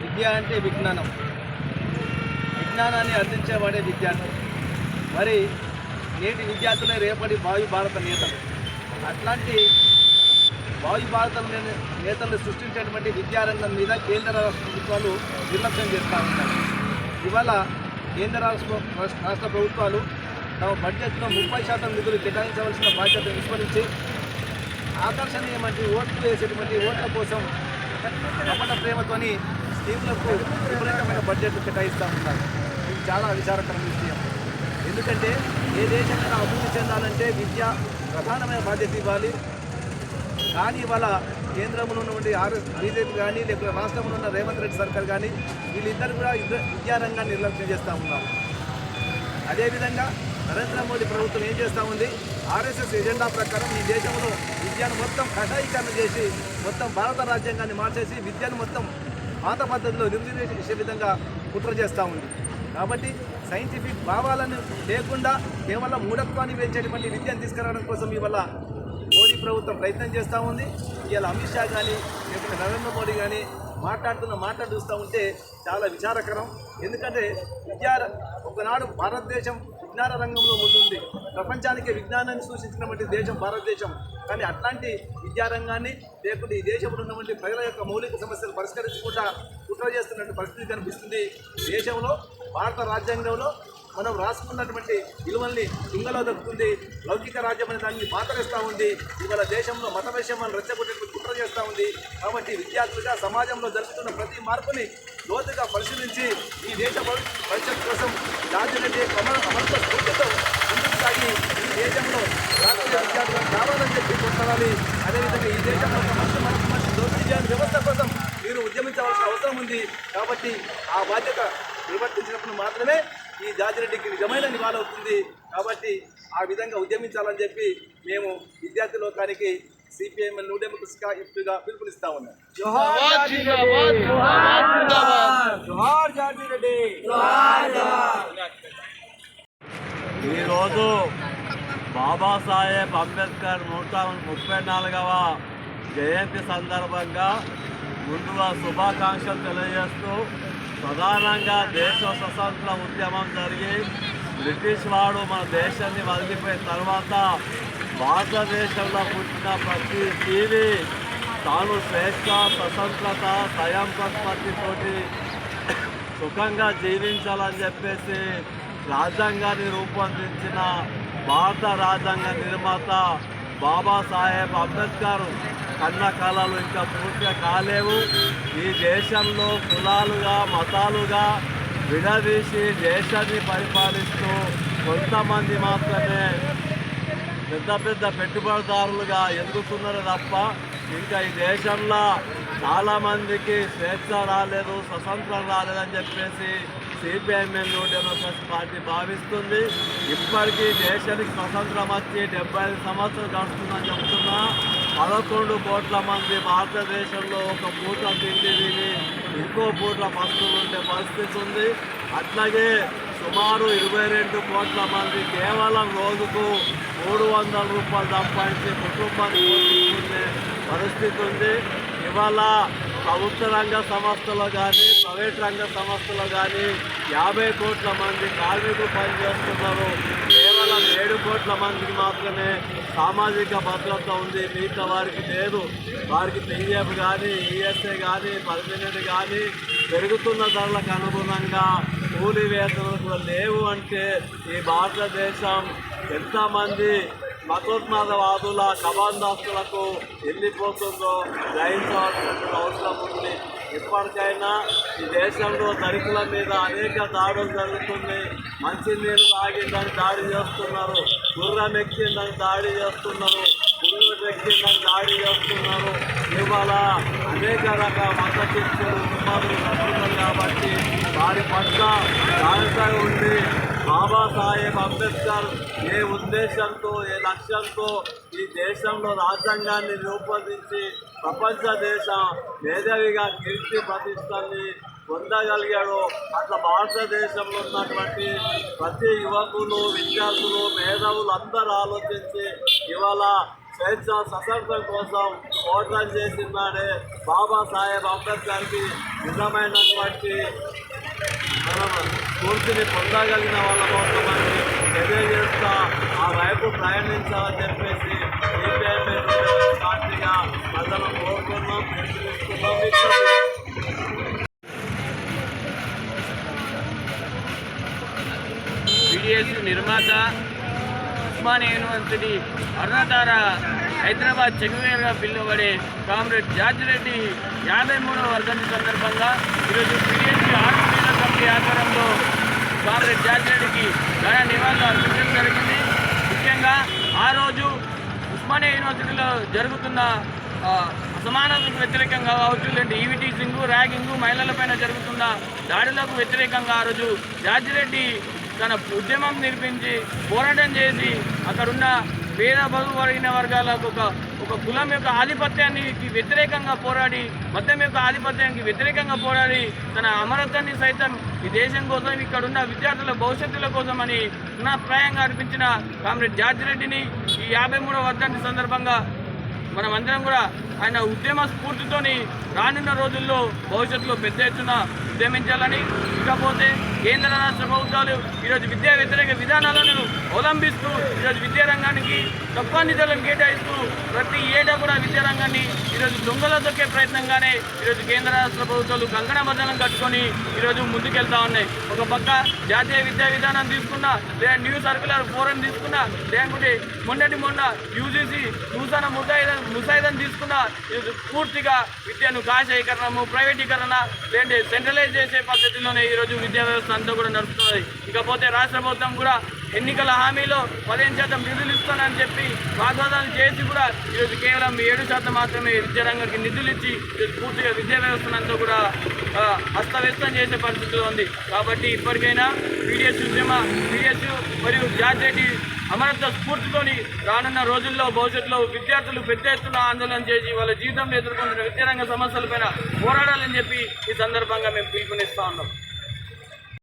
విద్య అంటే విజ్ఞానం. విజ్ఞానాన్ని అందించేవాడే విద్యార్థి. మరి నేటి విద్యార్థులే రేపటి భావి భారత నేతలు. అట్లాంటి భావి భారత నేతలను నేతలు సృష్టించేటువంటి విద్యారంగం మీద కేంద్ర రాష్ట్ర ప్రభుత్వాలు నిర్లక్ష్యం చేస్తూ ఉంటారు ఇవాళ కేంద్ర రాష్ట్ర రాష్ట్ర ప్రభుత్వాలు తమ బడ్జెట్లో ముప్పై శాతం నిధులు కేటాయించవలసిన బాధ్యత విస్మరించి ఆకర్షణీయమంటి ఓట్లు వేసేటువంటి ఓట్ల కోసం అమల ప్రేమతోని స్కీమ్లకు విపరీతమైన బడ్జెట్ కేటాయిస్తూ ఉంటారు ఇది చాలా విచారకరమైన విషయం. ఎందుకంటే ఏ దేశమైనా అభివృద్ధి చెందాలంటే విద్య ప్రధానమైన బాధ్యత ఇవ్వాలి. కానీ ఇవాళ కేంద్రంలో ఉన్నటువంటి ఆర్ఎస్ బీజేపీ కానీ లేకపోతే రాష్ట్రంలో ఉన్న రేవంత్ రెడ్డి సర్కార్ కానీ వీళ్ళిద్దరు కూడా విద్యారంగాన్ని నిర్లక్ష్యం చేస్తూ ఉన్నారు. అదేవిధంగా నరేంద్ర మోడీ ప్రభుత్వం ఏం చేస్తూ ఉంది? ఆర్ఎస్ఎస్ ఎజెండా ప్రకారం ఈ దేశంలో విద్యను మొత్తం కషాయీకరణ చేసి మొత్తం భారత రాజ్యాంగాన్ని మార్చేసి విద్యను మొత్తం పాత పద్ధతిలో నిర్దేశించే విధంగా కుట్ర చేస్తూ ఉంది. కాబట్టి సైంటిఫిక్ భావాలను లేకుండా కేవలం మూఢత్వాన్ని పెంచేటువంటి విద్యను తీసుకురావడం కోసం ఇవాళ మోడీ ప్రభుత్వం ప్రయత్నం చేస్తూ ఉంది. ఇవాళ అమిత్ షా కానీ లేకుంటే నరేంద్ర మోడీ కానీ మాట్లాడుతున్న మాట్లాడుస్తూ చూస్తూ ఉంటే చాలా విచారకరం. ఎందుకంటే విద్యా ఒకనాడు భారతదేశం విజ్ఞాన రంగంలో ముందుంది. ప్రపంచానికి విజ్ఞానాన్ని సూచించినటువంటి దేశం భారతదేశం. కానీ అట్లాంటి విద్యారంగాన్ని లేకుంటే ఈ దేశంలో ఉన్నటువంటి ప్రజల యొక్క మౌలిక సమస్యలు పరిష్కరించకుండా కుట్ర చేస్తున్నటువంటి పరిస్థితి కనిపిస్తుంది. దేశంలో భారత రాజ్యాంగంలో మనం రాసుకున్నటువంటి విలువల్ని తుంగలో దక్కుతుంది. లౌకిక రాజ్యం అనే దాన్ని పాతరిస్తూ ఉంది. ఇవాళ దేశంలో మత విషయం మనం రెచ్చగొట్టేందుకు కుట్ర చేస్తూ ఉంది. కాబట్టి విద్యార్థులుగా సమాజంలో జరుగుతున్న ప్రతి మార్పుని లోతుగా పరిశీలించి ఈ దేశ భవి- భవిష్యత్తు కోసం రాజరెడ్డి అమర అమర్త స్ఫూర్తితో ముందుకు సాగి ఈ దేశంలో రాష్ట్రీయ విద్యార్థులకు కావాలని చెప్పి కొట్లాడాలి. అదేవిధంగా ఈ దేశంలో ఒక మంచి మంచి మంచి దోపిడీ వ్యవస్థ కోసం మీరు ఉద్యమించవలసిన అవసరం ఉంది. కాబట్టి ఆ బాధ్యత నిర్వర్తించినప్పుడు మాత్రమే ఈ జాతిరెడ్డికి నిజమైన నివాళవుతుంది కాబట్టి ఆ విధంగా ఉద్యమించాలని చెప్పి మేము విద్యార్థి లోకానికి సిపిఎం న్యూ డెమోక్రసీగా ఇప్పుడుగా పిలుపునిస్తా ఉన్నాం ఈరోజు బాబాసాహెబ్ అంబేద్కర్ నూట ముప్పై నాలుగవ జయంతి సందర్భంగా ముందుగా శుభాకాంక్షలు తెలియజేస్తూ ప్రధానంగా దేశ స్వతంత్ర ఉద్యమం జరిగి బ్రిటిష్ వాడు మన దేశాన్ని వదిలిపోయిన తర్వాత భారతదేశంలో పుట్టిన ప్రతి జీవి తాను స్వేచ్ఛ స్వతంత్రత స్వయం ప్రతిపత్తితోటి సుఖంగా జీవించాలని చెప్పేసి రాజ్యాంగాన్ని రూపొందించిన భారత రాజ్యాంగ నిర్మాత బాబాసాహెబ్ అంబేద్కర్ కన్న కళలు ఇంకా పూర్తిగా కాలేవు. ఈ దేశంలో కులాలుగా మతాలుగా విడదీసి దేశాన్ని పరిపాలిస్తూ కొంతమంది మాత్రమే పెద్ద పెద్ద పెట్టుబడిదారులుగా ఎదుగుతున్నారు తప్ప ఇంకా ఈ దేశంలో చాలామందికి స్వేచ్ఛ రాలేదు స్వతంత్రం రాలేదని చెప్పేసి సిపిఐఎంఎల్ డెమోక్రసీ పార్టీ భావిస్తుంది. ఇప్పటికీ దేశానికి స్వతంత్రం వచ్చి డెబ్బై ఐదు సంవత్సరాలు గడుస్తుందని చెప్తున్నా. పదకొండు కోట్ల మంది భారతదేశంలో ఒక పూట తిండి తిని ఇంకో పూట పస్తులు ఉండే పరిస్థితి ఉంది. అట్లాగే సుమారు ఇరవై రెండు కోట్ల మంది కేవలం రోజుకు మూడు వందల రూపాయలు సంపాదించి కుటుంబాన్ని పోషించుకునే పరిస్థితి ఉంది. ఇవాళ ప్రభుత్వ రంగ సంస్థలో కానీ ప్రైవేట్ రంగ సంస్థలో కానీ యాభై కోట్ల మంది కార్మికులు పనిచేస్తున్నారు. కేవలం ఏడు కోట్ల మందికి మాత్రమే సామాజిక భద్రత ఉంది. మిగతా వారికి లేదు. వారికి పిఎఫ్ కానీ ఈఎస్ఏ కానీ పర్మినెంట్ కానీ పెరుగుతున్న ధరలకు అనుగుణంగా కూలి వేతనాలు కూడా లేవు అంటే ఈ భారతదేశం ఎంతమంది మతోన్మాదవాదుల కబాందాస్తులకు వెళ్ళిపోతుందో గ్రహించవలసిన అవసరం ఉంది. ఇప్పటికైనా ఈ దేశంలో దళితుల మీద అనేక దాడులు జరుగుతుంది మంచినీళ్ళు తాగిందని దాడి చేస్తున్నారు. గుర్రం ఎక్కిందని దాడి చేస్తున్నారు. గుళ్ళు దాడి చేస్తున్నారు ఇవాళ అనేక రకాల మత చర్చలు సుమారులు వస్తున్నారు కాబట్టి వారి పట్ల జాగ్రత్తగా ఉండి బాబాసాహెబ్ అంబేద్కర్ ఏ ఉద్దేశంతో ఏ లక్ష్యంతో ఈ దేశంలో రాజ్యాంగాన్ని రూపొందించి ప్రపంచ దేశం మేధావిగా కీర్తి ప్రతిష్టల్ని పొందగలిగాడు అట్లా భారతదేశంలో ఉన్నటువంటి ప్రతి యువకులు విద్యార్థులు మేధావులు అందరూ ఆలోచించి ఇవాళ స్వేచ్ఛ సశక్తం కోసం పోరాటం చేసిందాడే బాబాసాహెబ్ అంబేద్కర్కి నిజమైనటువంటి మనం స్ఫూర్తిని పొందగలిగిన వాళ్ళ కోసమని తెలియజేస్తా ఆ వైపు ప్రయాణించాలని చెప్పేసి పార్టీగా ప్రజలను కోరుకున్నాం నిర్మాత ఉస్మానియా యూనివర్సిటీ అరుణధార హైదరాబాద్ చెగువేరుగా పిలువబడే కామ్రేడ్ జార్జ్ రెడ్డి యాభై మూడవ వర్ధంతి సందర్భంగా ఈరోజు బిడిఎస్ ఆర్మీల కమిటీ ఆధ్వర్యంలో కామ్రేడ్ జార్జ్ రెడ్డికి ఘన నివాళులు అర్పించడం జరిగింది. ముఖ్యంగా ఆ రోజు ఉస్మానియా యూనివర్సిటీలో జరుగుతున్న అసమానతకు వ్యతిరేకంగా కావచ్చు లేదంటే ఈవిటీసింగ్ ర్యాగింగ్ మహిళలపైన జరుగుతున్న దాడులకు వ్యతిరేకంగా ఆ రోజు జార్జిరెడ్డి తన ఉద్యమం నిర్మించి పోరాటం చేసి అక్కడున్న పేద బడుగుబడిన వర్గాలకు ఒక ఒక కులం యొక్క ఆధిపత్యానికి వ్యతిరేకంగా పోరాడి మతం యొక్క ఆధిపత్యానికి వ్యతిరేకంగా పోరాడి తన అమరత్వాన్ని సైతం ఈ దేశం కోసం ఇక్కడున్న విద్యార్థుల భవిష్యత్తుల కోసం అని ప్రాయంగా అర్పించిన కామ్రేడ్ జార్జ్ రెడ్డిని ఈ యాభై మూడవ వర్ధంతి సందర్భంగా మనం అందరం కూడా ఆయన ఉద్యమ స్ఫూర్తితోని రానున్న రోజుల్లో భవిష్యత్తులో పెద్ద ఎత్తున ఉద్యమించాలని ఇకపోతే కేంద్ర రాష్ట్ర ప్రభుత్వాలు ఈరోజు విద్యా వ్యతిరేక విధానాలను అవలంబిస్తూ ఈరోజు విద్యారంగానికి తక్కువ నిధులను కేటాయిస్తూ ప్రతి ఏటా కూడా విద్యారంగాన్ని ఈరోజు దొంగల దొక్కే ప్రయత్నంగానే ఈరోజు కేంద్ర రాష్ట్ర ప్రభుత్వాలు కంకణ బద్దలం కట్టుకొని ఈరోజు ముందుకెళ్తా ఉన్నాయి. ఒక పక్క జాతీయ విద్యా విధానం తీసుకున్నా లేదా న్యూ సర్కులర్ ఫోరం తీసుకున్నా లేకుంటే మొన్నటి మొన్న యూజీసీ నూతన ముద్దాయిదాన్ని ముసాయిదాన్ని తీసుకున్న పూర్తిగా విద్యను కాషాయీకరణము ప్రైవేటీకరణ లేదంటే సెంట్రలైజ్ చేసే పద్ధతిలోనే ఈరోజు విద్యా వ్యవస్థ అంతా కూడా నడుస్తున్నది. ఇకపోతే రాష్ట్ర ప్రభుత్వం కూడా ఎన్నికల హామీలో పదిహేను శాతం నిధులు ఇస్తానని చెప్పి వాగ్వాదాలు చేసి కూడా ఈరోజు కేవలం ఏడు శాతం మాత్రమే విద్యారంగానికి నిధులు ఇచ్చి ఈరోజు పూర్తిగా విద్యా వ్యవస్థనంతా కూడా అస్తవ్యస్తం చేసే పరిస్థితిలో ఉంది. కాబట్టి ఇప్పటికైనా పీడిఎస్ ఉద్యమ పీడిఎస్ మరియు జాతీయ అమరత్వ స్ఫూర్తితోని రానున్న రోజుల్లో భవిష్యత్తులో విద్యార్థులు పెద్ద ఎత్తున ఆందోళన చేసి వాళ్ళ జీవితంలో ఎదుర్కొంటున్న విద్యారంగ సమస్యలపైన పోరాడాలని చెప్పి ఈ సందర్భంగా మేము పిలుపునిస్తా ఉన్నాం.